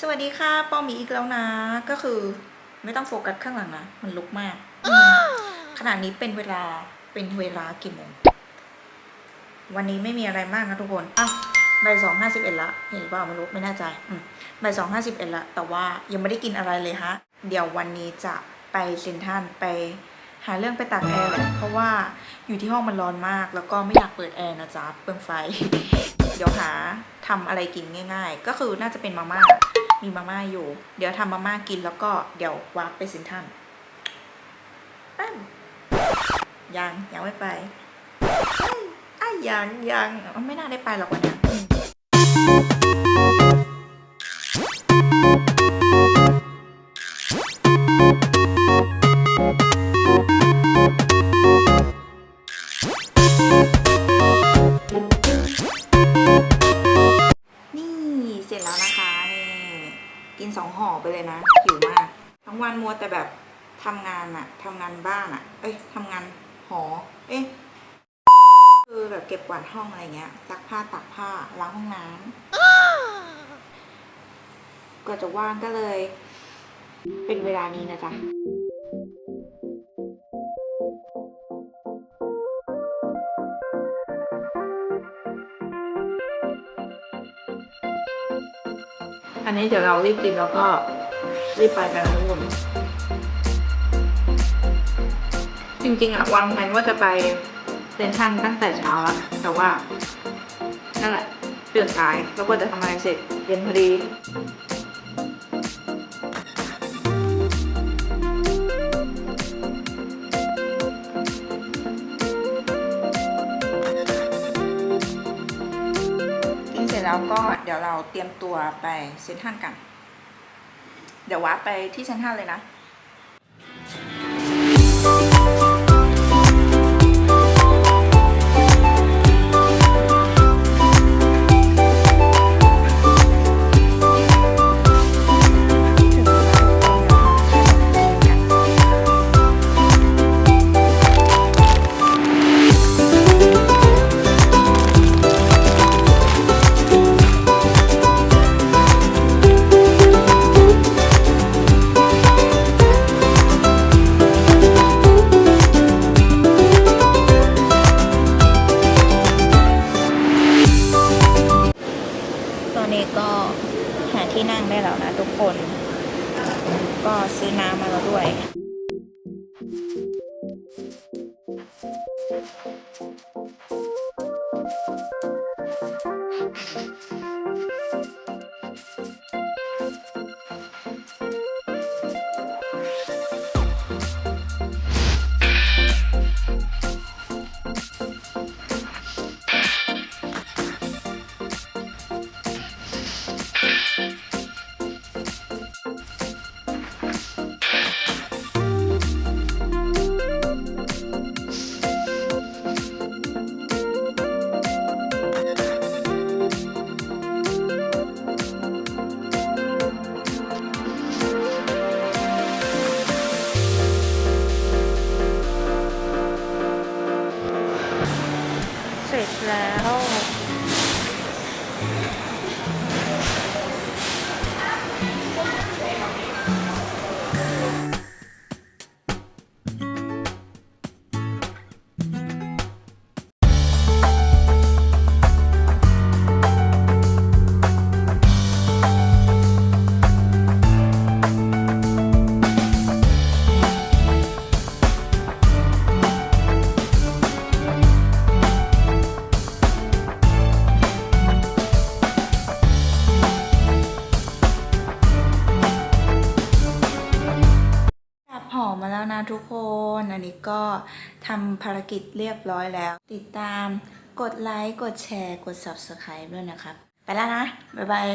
สวัสดีค่ะป้อมมีอีกแล้วนะ ก็คือไม่ต้องโฟกัสข้างหลังนะ มันลุกมากอืมขณะนี้เป็นเวลาเป็นเวลากี่โมง วันนี้ไม่มีอะไรมากนะทุกคนอ้าวบ่ายสองห้าสิบเอ็ดละ เห็นเปล่าไม่รู้ไม่แน่ใจอืมบ่ายสองห้าสิบเอ็ดละ แต่ว่ายังไม่ได้กินอะไรเลยฮะ เดี๋ยววันนี้จะไปเซนทรันไป หาเรื่องไปตักแอร์แหละเพราะว่าอยู่ที่ห้องมันร้อนมาก แล้วก็ไม่อยากเปิดแอร์นะจ๊ะเปลืองไฟ เดี๋ยวหาทำอะไรกินง่าย ๆ ก็คือน่าจะเป็นมาม่ามีมาม่าอยู่ เดี๋ยวทำมาม่ากินแล้วก็เดี๋ยววาร์ปไปสินทันแป้มยังยังไม่ไปอ้ยไอ้ยยังยังไม่น่าได้ไปหรอกวันเนี้ย แล้วนะคะนี่กินสองห่อไปเลยนะหิวมาก ทั้งวันมัวแต่แบบทำงานอะทำงานบ้านอะเอ้ยทำงานหอ เอ๊ะคือแบบเก็บกวาดห้องอะไรเงี้ยซักผ้าตักผ้าล้างห้องน้ำก็จะว่างก็เลย เป็นเวลานี้นะจ๊ะ อันนี้เดี๋ยวเรารีบกินแล้วก็รีบไปกันทุกคนจริงๆอะวางแผนว่าจะไปเซนชั่นตั้งแต่เช้าแล้วแต่ว่า นั่นแหละตื่นสายแล้วก็จะทำอะไรเสร็จเย็นพอดี แล้วก็เดี๋ยวเราเตรียมตัวไปเซ็นทรัลกัน เดี๋ยววัดไปที่เซ็นทรัลเลยนะ ก็หาที่นั่งได้แล้วนะทุกคน ก็ซื้อน้ำมาแล้วด้วย สร็จแล้ว จับหอมมาแล้วนะทุกคน อันนี้ก็ทำภารกิจเรียบร้อยแล้ว ติดตามกดไลค์ กดแชร์ กด subscribe ด้วยนะครับ ไปแล้วนะ บ๊ายบาย